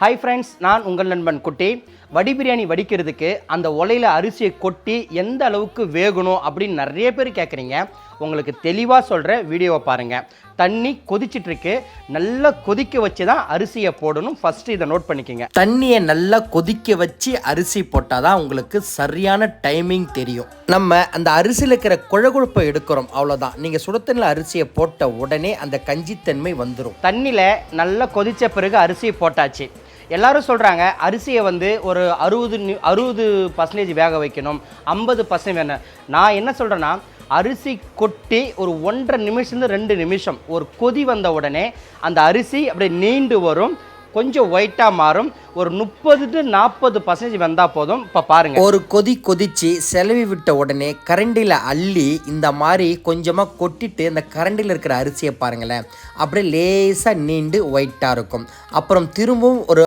Hi friends நான் உங்கள் நண்பன் குட்டி. வடி பிரியாணி வடிக்கிறதுக்கு அந்த உலையில் அரிசியை கொட்டி எந்த அளவுக்கு வேகணும் அப்படின்னு நிறைய பேர் கேட்குறீங்க உங்களுக்கு தெளிவாக சொல்கிற வீடியோவை பாருங்கள் தண்ணி கொதிச்சிட்டு இருக்கு. நல்லா கொதிக்க வச்சு தான் அரிசியை போடணும். ஃபஸ்ட்டு இதை நோட் பண்ணிக்கோங்க. தண்ணியை நல்லா கொதிக்க வச்சு அரிசி போட்டால் தான் உங்களுக்கு சரியான டைமிங் தெரியும். நம்ம அந்த அரிசியில் இருக்கிற குழகுழப்பை எடுக்கிறோம். அவ்வளோதான் நீங்கள் சுடத்தண்ணில் அரிசியை போட்ட உடனே அந்த கஞ்சித்தன்மை வந்துடும் தண்ணியில் நல்லா கொதிச்ச பிறகு அரிசியை போட்டாச்சு. எல்லாரும் சொல்கிறாங்க அரிசியை வந்து ஒரு அறுபது அறுபது பர்சன்டேஜ் வேக வைக்கணும் ஐம்பது பர்சன்டேஜ் வேணும் நான் என்ன சொல்கிறேன்னா அரிசி கொட்டி ஒரு ஒன்றரை நிமிஷம்லேருந்து ரெண்டு நிமிஷம் ஒரு கொதி வந்த உடனே அந்த அரிசி அப்படியே நீண்டு வரும் கொஞ்சம் ஒயிட்டாக மாறும் ஒரு முப்பது டு நாற்பது பர்சன்டேஜ் வந்தால் போதும் இப்போ பாருங்கள் ஒரு கொதி கொதிச்சு செலவி விட்ட உடனே கரண்டியில் அள்ளி இந்த மாதிரி கொஞ்சமாக கொட்டிட்டு இந்த கரண்டியில் இருக்கிற அரிசியை பாருங்களேன் அப்படியே லேசாக நீண்டு ஒயிட்டாக இருக்கும். அப்புறம் திரும்பவும் ஒரு